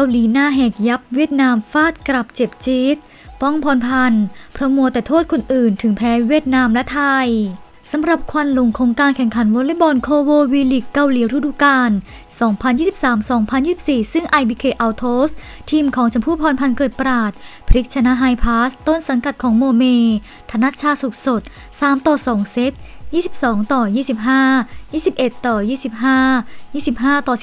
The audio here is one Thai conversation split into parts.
าหลีหน้าแหกยับเวียดนามฟาดกลับเจ็บจี๊ด ป้องพรพันธ์เพราะมัวแต่โทษคนอื่นถึงแพ้เวียดนามและไทยสำหรับควันหลงของการแข่งขันวอลเลย์บอลโคโววีลิกเกาหลีฤดูกาล 2023-2024 ซึ่ง IBK Autos ทีมของชมพู่พรพันธ์เกิดปราด พลิกชนะไฮพาส ต้นสังกัดของโมเม ธนัชชาสุขสด 3 ต่อ 2 เซต 22 ต่อ 25 21 ต่อ 25 25 ต่อ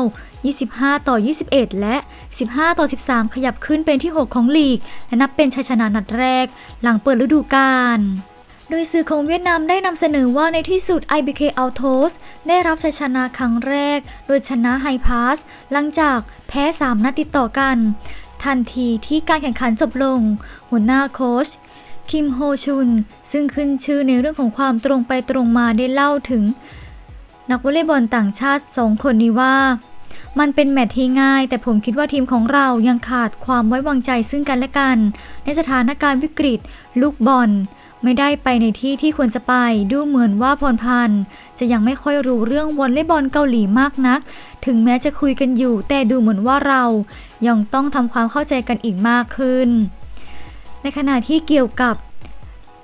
19 25 ต่อ 21 และ 15 ต่อ 13 ขยับขึ้นเป็นที่ 6 ของลีก และนับเป็นชัยชนะนัดแรก หลังเปิดฤดูกาลโดยสื่อของเวียดนามได้นำเสนอว่าในที่สุด IBK Autos ได้รับชัยชนะครั้งแรก โดยชนะไฮพาสหลังจากแพ้ 3 นัดติดต่อกัน ทันทีที่การแข่งขันจบลง หัวหน้าโค้ช คิมโฮชุน ซึ่งขึ้นชื่อในเรื่องของความตรงไปตรงมาได้เล่าถึง นักวอลเลย์บอลต่างชาติสองคนนี้ว่า มันเป็นแมตช์ที่ง่าย แต่ผมคิดว่าทีมของเรายังขาดความไว้วางใจซึ่งกันและกัน ในสถานการณ์วิกฤต ลูกบอล ไม่ได้ไปในที่ที่ควรจะไป ดูเหมือนว่าพรพันธ์จะยังไม่ค่อยรู้เรื่องวอลเลย์บอลเกาหลีมากนัก ถึงแม้จะคุยกันอยู่ แต่ดูเหมือนว่าเรายังต้องทำความเข้าใจกันอีกมากขึ้น ในขณะที่เกี่ยวกับ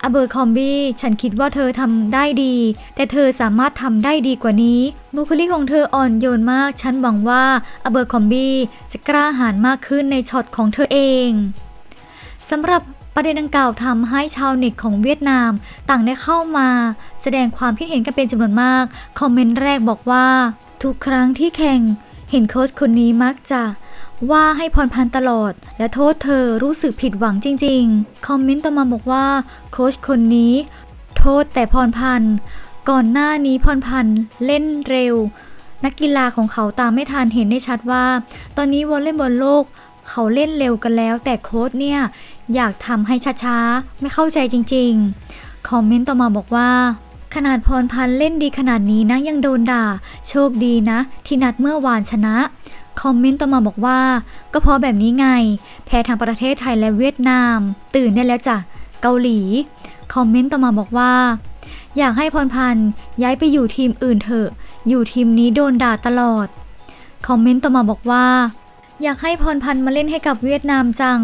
อเบอร์คอมบี้ฉันคิดว่าเธอทำได้ดี แต่เธอสามารถทำได้ดีกว่านี้ บุคลิกของเธออ่อนโยนมาก ฉันหวังว่าอเบอร์คอมบี้จะกล้าหาญมากขึ้นในช็อตของเธอเองสำหรับประเด็นดังกล่าวทำให้ชาวเน็ตของเวียดนาม ต่างได้เข้ามา แสดงความคิดเห็นกันเป็นจำนวนมาก คอมเมนต์แรกบอกว่า ทุกครั้งที่แข่ง เห็นโค้ชคนนี้มักจะว่าให้พรพันตลอด และโทษเธอรู้สึกผิดหวังจริง ๆ คอมเมนต์ต่อมาบอกว่าโค้ชคนนี้ โทษแต่พรพันก่อนหน้านี้พรพันเล่นเร็ว นักกีฬาของเขาตามไม่ทันเห็นได้ชัดว่า ตอนนี้วอลเลย์บอลโลก เขาเล่นเร็วกันแล้ว แต่โค้ชเนี่ย อยากทำให้ช้าๆ ไม่เข้าใจจริง ๆ คอมเมนต์ต่อมาบอกว่า ขนาดพรพันธ์เล่นดีขนาดนี้นะยังโดนด่า โชคดีนะ ที่นัดเมื่อวานชนะ คอมเมนต์ต่อมาบอกว่า ก็เพราะแบบนี้ไง แพ้ทางประเทศไทยและเวียดนาม ตื่นได้แล้วจ้ะ เกาหลี คอมเมนต์ต่อมาบอกว่า อยากให้พรพันธ์ย้ายไปอยู่ทีมอื่นเถอะ อยู่ทีมนี้โดนด่าตลอด คอมเมนต์ต่อมาบอกว่าอยากให้พรพันธ์มาเล่นให้กับเวียดนามจัง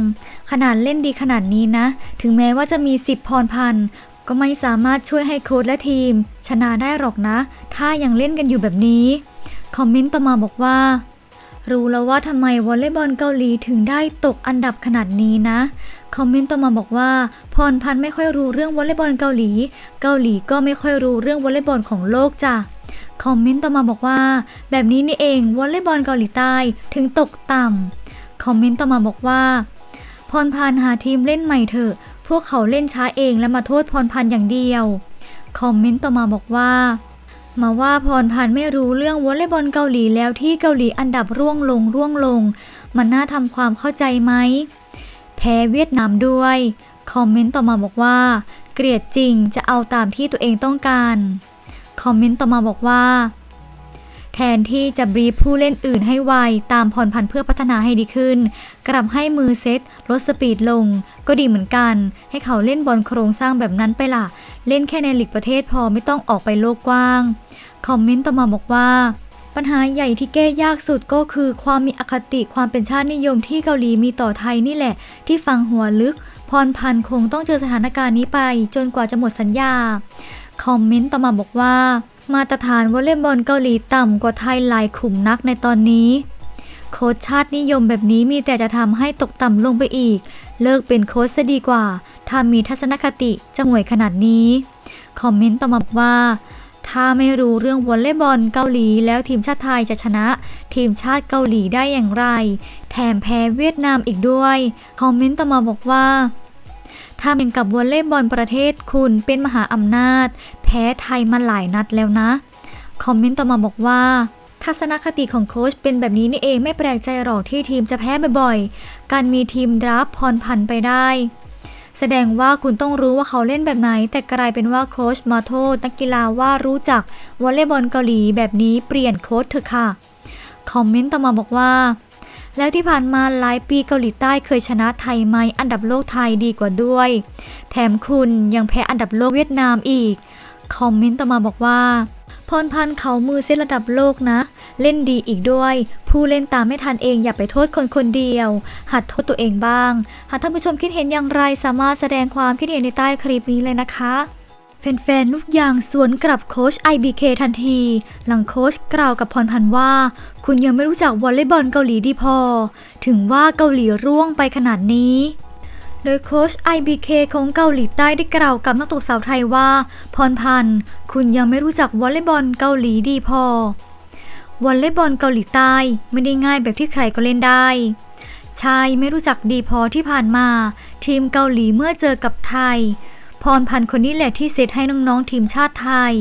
ขนาดเล่นดีขนาดนี้นะ ถึงแม้ว่าจะมี 10 พรพันธ์ ก็ไม่สามารถช่วยให้โค้ชและทีม ชนะได้หรอกนะ ถ้ายังเล่นกันอยู่แบบนี้ คอมเมนต์ต่อมาบอกว่า รู้แล้วว่าทำไมวอลเลย์บอลเกาหลีถึงได้ตกอันดับขนาดนี้นะ คอมเมนต์ต่อมาบอกว่า พรพันธ์ไม่ค่อยรู้เรื่องวอลเลย์บอลเกาหลี เกาหลีก็ไม่ค่อยรู้เรื่องวอลเลย์บอลของโลกจ้ะคอมเมนต์ต่อมาบอกว่า แบบนี้นี่เองวอลเลย์บอลเกาหลีใต้ถึงตกต่ำคอมเมนต์ต่อมาบอกว่า พรพันธ์หาทีมเล่นใหม่เถอะ พวกเขาเล่นช้าเองและมาโทษพรพันธ์อย่างเดียว คอมเมนต์ต่อมาบอกว่า มาว่าพรพันธ์ไม่รู้เรื่องวอลเลย์บอลเกาหลีแล้วที่เกาหลีอันดับร่วงลงร่วงลง มันน่าทำความเข้าใจไหม แพ้เวียดนามด้วย คอมเมนต์ต่อมาบอกว่า เกลียดจริงจะเอาตามที่ตัวเองต้องการ คอมเมนต์ต่อมาบอกว่า แทนที่จะบรีฟผู้เล่นอื่นให้ไวตามพรพันธ์เพื่อพัฒนาให้ดีขึ้น กลับให้มือเซตลดสปีดลง ก็ดีเหมือนกัน ให้เขาเล่นบอลโครงสร้างแบบนั้นไปล่ะ เล่นแค่ในลีกประเทศพอไม่ต้องออกไปโลกกว้าง คอมเมนต์ต่อมาบอกว่าปัญหาใหญ่ที่แก้ยากสุดก็คือความมีอคติความเป็นชาตินิยมที่เกาหลีมีต่อไทยนี่แหละ ที่ฟังหัวลึก พรพันธ์คงต้องเจอสถานการณ์นี้ไป จนกว่าจะหมดสัญญา คอมเมนต์ต่อมาบอกว่า มาตรฐานวอลเลย์บอลเกาหลีต่ำกว่าไทยหลายขุมนักในตอนนี้ โค้ชชาตินิยมแบบนี้มีแต่จะทำให้ตกต่ำลงไปอีก เลิกเป็นโค้ชซะดีกว่า ถ้ามีทัศนคติจะห่วยขนาดนี้ คอมเมนต์ต่อมาบอกว่า ถ้าไม่รู้เรื่องวอลเลย์บอลเกาหลีแล้วทีมชาติไทยจะชนะ ทีมชาติเกาหลีได้อย่างไร แถมแพ้เวียดนามอีกด้วย คอมเมนต์ต่อมาบอกว่า ถ้าเป็นกับวอลเลย์บอลประเทศคุณเป็นมหาอำนาจ แพ้ไทยมาหลายนัดแล้วนะ คอมเมนต์ต่อมาบอกว่าทัศนคติของโค้ชเป็นแบบนี้นี่เองไม่แปลกใจหรอกที่ทีมจะแพ้บ่อยๆ การมีทีมดราฟพรพันไปได้ แสดงว่าคุณต้องรู้ว่าเขาเล่นแบบไหน แต่กลายเป็นว่าโค้ชมาโทษนักกีฬาว่ารู้จักวอลเลย์บอลเกาหลีแบบนี้เปลี่ยนโค้ชเถอะค่ะ คอมเมนต์ต่อมาบอกว่า แล้วที่ผ่านมาหลายปีเกาหลีใต้เคยชนะไทยไหมอันดับโลกไทยดีกว่าด้วย แถมคุณยังแพ้อันดับโลกเวียดนามอีก คอมเมนต์ต่อมาบอกว่าพรพันธ์เขามือเซตระดับโลกนะ เล่นดีอีกด้วย ผู้เล่นตามไม่ทันเองอย่าไปโทษคนคนเดียว หัดโทษตัวเองบ้าง หากท่านผู้ชมคิดเห็นอย่างไรสามารถแสดงความคิดเห็นในใต้คลิปนี้เลยนะคะ แฟนๆ ลูกยางสวนกลับโค้ช IBK ทันที หลังโค้ชกล่าวกับพรพันธ์ว่า คุณยังไม่รู้จักวอลเลย์บอลเกาหลีดีพอ ถึงว่าเกาหลีร่วงไปขนาดนี้โดยโค้ช IBK ของเกาหลีใต้ได้กล่าวกับนักตบสาวไทยว่า พรพันธ์ คุณยังไม่รู้จักวอลเลย์บอลเกาหลีดีพอ วอลเลย์บอลเกาหลีใต้ไม่ได้ง่ายแบบที่ใครก็เล่นได้ชายไม่รู้จักดีพอที่ผ่านมา ทีมเกาหลีเมื่อเจอกับไทย พรพันธ์คนนี้แหละที่เซตให้น้องๆทีมชาติไทย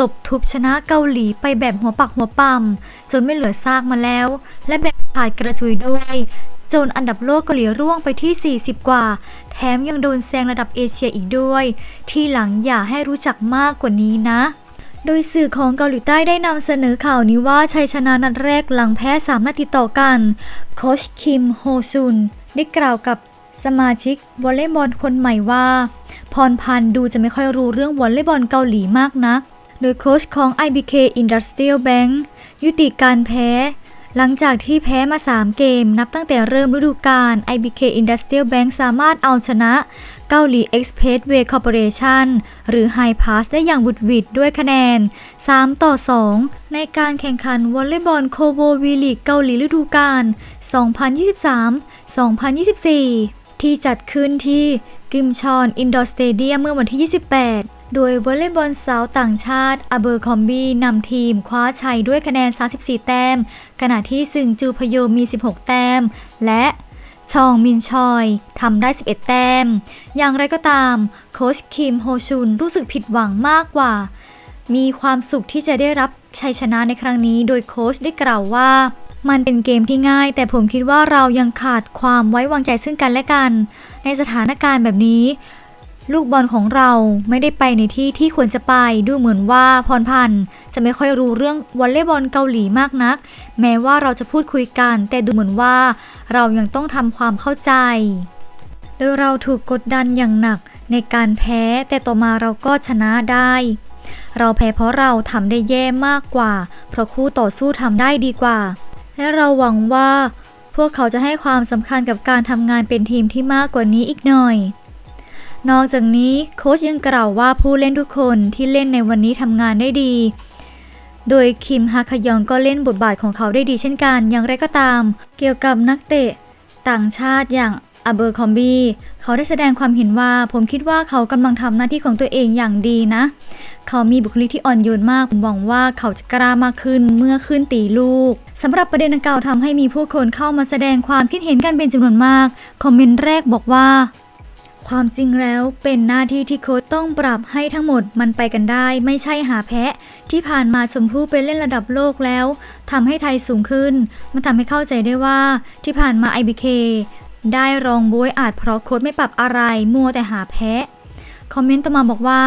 ตบทุบชนะเกาหลีไปแบบหัวปักหัวปั๊มจนไม่เหลือซากมาแล้ว และแบบขาดกระจุยด้วยจนอันดับโลกเกาหลีร่วงไปที่ 40 กว่า แถมยังโดนแซงระดับเอเชียอีกด้วย ที่หลังอย่าให้รู้จักมากกว่านี้นะ โดยสื่อของเกาหลีใต้ได้นำเสนอข่าวนี้ว่าชัยชนะนัดแรกหลังแพ้ 3นัดติดต่อกัน โคชคิมโฮซุนได้กล่าวกับ สมาชิกวอลเลย์บอลคนใหม่ว่า พรพันธ์ดูจะไม่ค่อยรู้เรื่องวอลเลย์บอลเกาหลีมากนัก โดยโค้ชของ IBK Industrial Bank ยุติการแพ้ หลังจากที่แพ้มา 3 เกม นับตั้งแต่เริ่มฤดูกาล IBK Industrial Bank สามารถเอาชนะเกาหลี Expressway Corporation หรือ High Pass ได้อย่างบุดหวิดด้วยคะแนน 3 ต่อ 2 ในการแข่งขันวอลเลย์บอลโคโบวีลีกเกาหลีฤดูกาล2023-2024 ที่จัดขึ้นที่กิมชอนอินดอร์สเตเดียมเมื่อวันที่ 28 โดยวอลเลย์บอลสาวต่างชาติอเบอร์คอมบีนำทีมคว้าชัยด้วยคะแนน 34 แต้ม ขณะที่ซึงจูพโยมี 16 แต้ม และชองมินชอยทำได้ 11 แต้ม อย่างไรก็ตาม โค้ชคิมโฮชุนรู้สึกผิดหวังมากกว่า มีความสุขที่จะได้รับชัยชนะในครั้งนี้ โดยโค้ชได้กล่าวว่า มันเป็นเกมที่ง่าย แต่ผมคิดว่าเรายังขาดความไว้วางใจซึ่งกันและกัน ในสถานการณ์แบบนี้ ลูกบอลของเราไม่ได้ไปในที่ที่ควรจะไปดูเหมือนว่าพรพันธ์จะไม่ค่อยรู้เรื่องวอลเลย์บอลเกาหลีมากนัก แม้ว่าเราจะพูดคุยกัน แต่ดูเหมือนว่าเรายังต้องทำความเข้าใจโดยเราถูกกดดันอย่างหนักในการแพ้ แต่ต่อมาเราก็ชนะได้ เราแพ้เพราะเราทำได้แย่มากกว่า เพราะคู่ต่อสู้ทำได้ดีกว่า และเราหวังว่า พวกเขาจะให้ความสำคัญกับการทำงานเป็นทีมที่มากกว่านี้อีกหน่อย นอกจากนี้โค้ชยังกล่าวว่าผู้เล่นทุกคนที่เล่นในวันนี้ทำงานได้ดี โดยคิมฮาคยองก็เล่นบทบาทของเขาได้ดีเช่นกัน อย่างไรก็ตาม เกี่ยวกับนักเตะ ต่างชาติอย่าง อเบอร์คอมบีเขาได้แสดงความเห็นว่า ผมคิดว่าเขากำลังทำหน้าที่ของตัวเองอย่างดีนะ เขามีบุคลิกที่อ่อนโยนมาก ผมหวังว่าเขาจะกล้ามากขึ้นเมื่อขึ้นตีลูกสำหรับประเด็นดังกล่าวทำให้มีผู้คนเข้ามาแสดงความคิดเห็นกันเป็นจำนวนมาก คอมเมนต์แรกบอกว่า ความจริงแล้วเป็นหน้าที่ที่โค้ชต้องปรับให้ทั้งหมดมันไปกันได้ ไม่ใช่หาแพะ ที่ผ่านมาชมพู่ไปเล่นระดับโลกแล้วทำให้ไทยสูงขึ้น มันทำให้เข้าใจได้ว่าที่ผ่านมา IBK ได้รองบวยอาจเพราะโค้ชไม่ปรับอะไร มัวแต่หาแพ้คอมเมนต์ต่อมาบอกว่า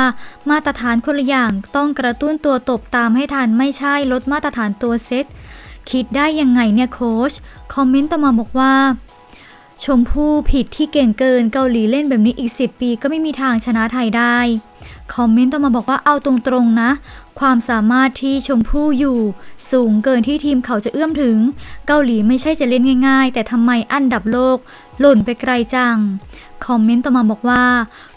มาตรฐานคนละอย่างต้องกระตุ้นตัวตบตามให้ทันไม่ใช่ลดมาตรฐานตัวเซตคิดได้ยังไงเนี่ยโค้ชคอมเมนต์ต่อมาบอกว่า ชมพู่ผิดที่เก่งเกินเกาหลีเล่นแบบนี้อีก 10 ปีก็ไม่มีทางชนะไทยได้ คอมเมนต์ต่อมาบอกว่าเอาตรงๆนะ ความสามารถที่ชมพู่อยู่ สูงเกินที่ทีมเขาจะเอื้อมถึง เกาหลีไม่ใช่จะเล่นง่ายๆ แต่ทำไมอันดับโลก หล่นไปไกลจัง คอมเมนต์ต่อมาบอกว่า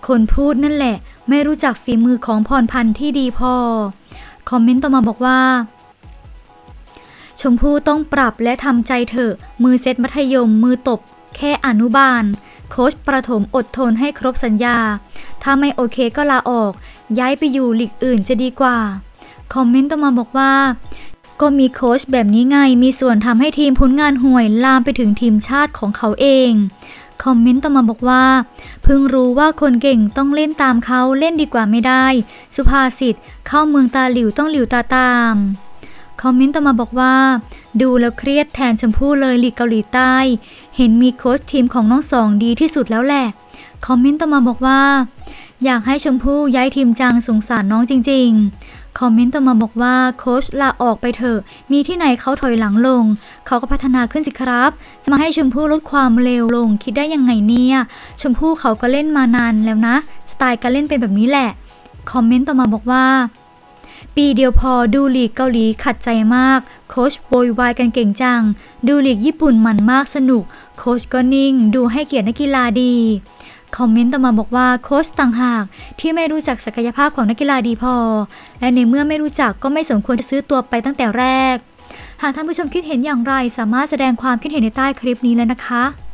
คนพูดนั่นแหละ ไม่รู้จักฝีมือของพรพันธ์ที่ดีพอ คอมเมนต์ต่อมาบอกว่าชมพู่ต้องปรับและทำใจเถอะ มือเซตมัธยม มือตบ แค่อนุบาล โค้ชประถมอดทนให้ครบสัญญา ถ้าไม่โอเคก็ลาออก ย้ายไปอยู่ลีกอื่นจะดีกว่า คอมเมนต์ต่อมาบอกว่า ก็มีโค้ชแบบนี้ไง มีส่วนทำให้ทีมผลงานห่วยลามไปถึงทีมชาติของเขาเองคอมเมนต์ต่อมาบอกว่า เพิ่งรู้ว่าคนเก่งต้องเล่นตามเขาเล่นดีกว่าไม่ได้ สุภาษิตเข้าเมืองตาหลิวต้องหลิวตาตาม คอมเมนต์ต่อมาบอกว่า ดูแล้วเครียดแทนชมพู่เลยลีกเกาหลีใต้ เห็นมีโค้ชทีมของน้องสองดีที่สุดแล้วแหละ คอมเมนต์ต่อมาบอกว่า อยากให้ชมพู่ย้ายทีมจังสงสารน้องจริง ๆ คอมเมนต์ต่อมาบอกว่าโค้ชลาออกไปเถอะ มีที่ไหนเขาถอยหลังลง เขาก็พัฒนาขึ้นสิครับ จะมาให้ชมพู่ลดความเร็วลง คิดได้ยังไงเนี่ย ชมพู่เขาก็เล่นมานานแล้วนะ สไตล์การเล่นเป็นแบบนี้แหละ คอมเมนต์ต่อมาบอกว่า ปีเดียวพอดูลีกเกาหลีขัดใจมาก โค้ชโวยวายกันเก่งจัง ดูลีกญี่ปุ่นมันมากสนุก โค้ชก็นิ่ง ดูให้เกียรตินักกีฬาดีคอมเมนต์ต่อมาบอกว่าโค้ชต่างหากที่ไม่รู้จักศักยภาพของนักกีฬาดีพอ และในเมื่อไม่รู้จักก็ไม่สมควรจะซื้อตัวไปตั้งแต่แรก หากท่านผู้ชมคิดเห็นอย่างไร สามารถแสดงความคิดเห็นในใต้คลิปนี้เลยนะคะ